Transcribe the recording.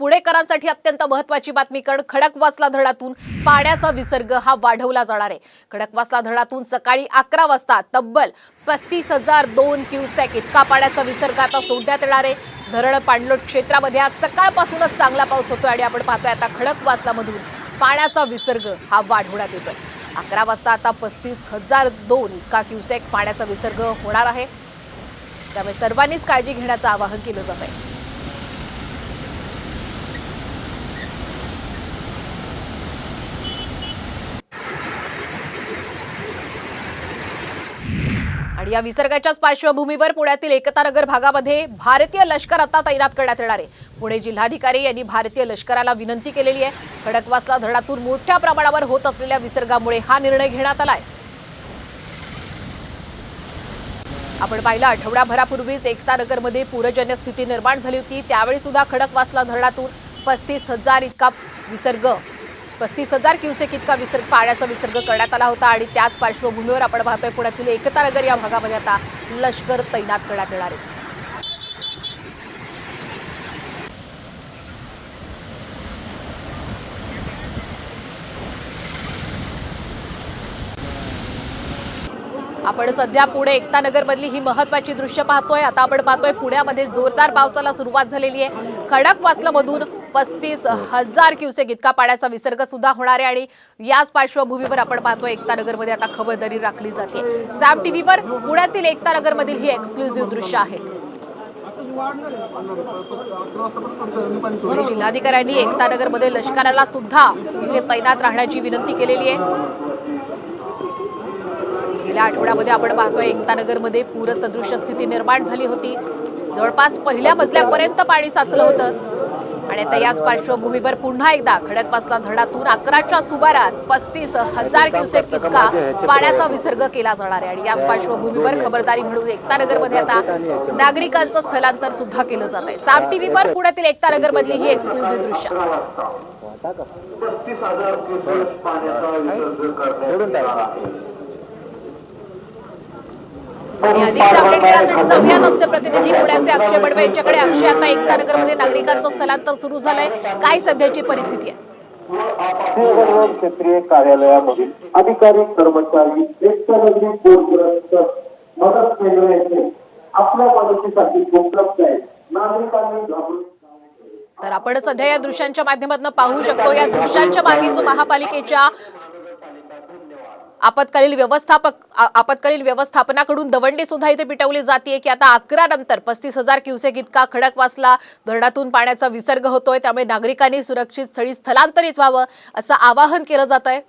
पुणेकरांसाठी अत्यंत महत्वाची बातमी कारण खडकवासला धरणातून पाण्याचा विसर्ग हा वाढवला जाणार आहे. खडकवासला धरणातून सकाळी अकरा वाजता तब्बल पस्तीस हजार दोन क्युसेक इतका पाण्याचा विसर्ग आता सोडण्यात येणार आहे. धरण पाणलोट क्षेत्रामध्ये आज सकाळपासूनच चांगला पाऊस होतोय आणि आपण पाहतोय आता खडकवासलामधून पाण्याचा विसर्ग हा वाढवण्यात येतोय. अकरा वाजता आता पस्तीस हजार दोन इतका क्युसेक पाण्याचा विसर्ग होणार आहे. त्यामुळे सर्वांनीच काळजी घेण्याचं आवाहन केलं जात आहे या विसर्गाच्याच पार्श्वभूमीवर पुण्यातील एकता नगर भागामध्ये भारतीय लष्कर आता तैनात करण्यात येणार आहे. पुणे जिल्हाधिकारी यांनी भारतीय लष्कराला विनंती केलेली आहे. खडकवासला धरणातून मोठ्या प्रमाणावर होत असलेल्या विसर्गामुळे हा निर्णय घेण्यात आलाय आपण पाहिलं आठवड्याभरापूर्वीच एकतानगरमध्ये पूरजन्य स्थिती निर्माण झाली होती. त्यावेळी सुद्धा खडकवासला धरणातून पस्तीस हजार इतका विसर्ग पस्तीस हजार क्युसेक इतका विसर्ग पाण्याचा विसर्ग करण्यात आला होता आणि त्याच पार्श्वभूमीवर आपण पाहतोय पुण्यातील एकता नगर या भागामध्ये आता लष्कर तैनात करण्यात येणार आहे. आपण सध्या पुणे एकता नगरमधली ही महत्वाची दृश्य पाहतोय. आता आपण पाहतोय पुण्यामध्ये जोरदार पावसाला सुरुवात झालेली आहे. खडक मधून पस्तीस हजार क्युसेक इतका पाण्याचा विसर्ग सुद्धा होणार आहे आणि याच पार्श्वभूमीवर आपण पाहतोय एकता नगरमध्ये आता खबरदारी राखली जाते. सॅम टीव्हीवर पुण्यातील एकता नगर मधील ही एक्सक्लुझिव्ह दृश्य आहेत जिल्हाधिकाऱ्यांनी एकता नगरमध्ये लष्कराला सुद्धा इथे तैनात राहण्याची विनंती केलेली आहे. गेल्या आठवड्यामध्ये आपण पाहतोय एकता नगरमध्ये पूरसदृश स्थिती निर्माण झाली होती. जवळपास पहिल्या मजल्यापर्यंत पाणी साचलं होतं. आणि आता याच पार्श्वभूमीवर पुन्हा एकदा खडकवासला धरणातून अकराच्या सुमारास पस्तीस हजार क्युसेक इतका पाण्याचा विसर्ग केला जाणार आहे. आणि याच पार्श्वभूमीवर खबरदारी म्हणून एकता नगरमध्ये आता नागरिकांचं स्थलांतर सुद्धा केलं जात आहे. साम टीव्हीवर पुण्यातील एकता नगर मधली ही एक्सक्लुझिव्ह दृश्य पस्तीस हजार क्युसेक पाण्याचा विसर्ग करण्यात येणार आहे आणि अधिक अपडेट घेण्यासाठी जाऊयात. आमचे प्रतिनिधी पुण्याचे अक्षय बडवे यांच्याकडे. अक्षय आता एकता नगरमध्ये नागरिकांचं स्थलांतर सुरू झालंय. काय सध्याची परिस्थिती आहे? क्षेत्रीय कार्यालयामधील अधिकारी कर्मचारी एकतानगरी पूरग्रस्त मदत केंद्र येथे आपल्या मदतीसाठी उपलब्ध आहेत. नागरिकांनी घाबरून तर आपण सध्या या दृश्यांच्या माध्यमातून पाहू शकतो. या दृश्यांच्या मागे जो महापालिकेच्या आपत्कालीन व्यवस्थापक आपत्कालीन व्यवस्थापनाकडून दवंडी सुद्धा इथे पिटवली जाते की आता अकरा नंतर पस्तीस हजार क्युसेक इतका खडक वासला धरणातून पाण्याचा विसर्ग होतोय त्यामुळे नागरिकांनी सुरक्षित स्थळी स्थलांतरित व्हावं असं आवाहन केलं जात आहे